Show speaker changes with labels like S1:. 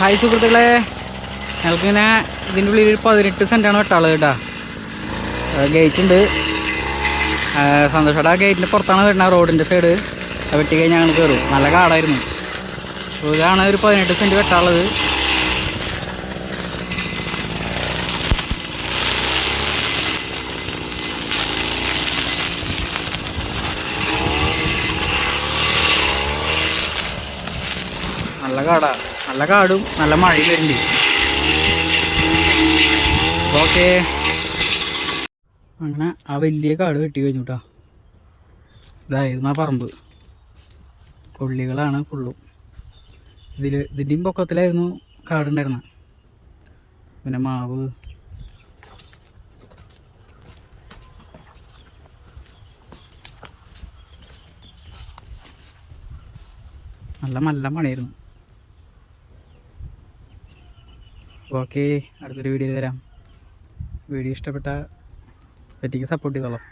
S1: Hi സുഹൃത്തുക്കളെ. ഞങ്ങൾക്കിങ്ങനെ ഇതിന്റെ ഉള്ളിൽ ഒരു പതിനെട്ട് സെന്റാണ് വെട്ടാൾ കേട്ടോ. ഗേറ്റ് ഉണ്ട്. സന്തോഷയുടെ ആ ഗേറ്റിന്റെ പുറത്താണ് വരുന്നത് റോഡിന്റെ സൈഡ് വെട്ടി കഴിഞ്ഞാൽ ഞങ്ങൾ കയറും നല്ല കാടായിരുന്നു. അപ്പോൾ ഇതാണ് ഒരു പതിനെട്ട് സെന്റ് വെട്ടാനുള്ളത് നല്ല കാടാ. നല്ല കാടും നല്ല മഴയും വരുന്നുണ്ട്. ഓക്കെ. അങ്ങനെ ആ വലിയ കാട് വെട്ടി കഴിഞ്ഞു കേട്ടോ ഇതായിരുന്നു ആ പറമ്പ്. കൊള്ളികളാണ് ഫുള്ളും. ഇതിൽ ഇതിന്റെയും പൊക്കത്തിലായിരുന്നു കാടുണ്ടായിരുന്നത്. പിന്നെ മാവ്. നല്ല നല്ല മണിയായിരുന്നു ഓക്കെ അടുത്തൊരു വീഡിയോയിൽ വരാം. വീഡിയോ ഇഷ്ടപ്പെട്ട പറ്റിക്ക് സപ്പോർട്ട് ചെയ്തോളാം.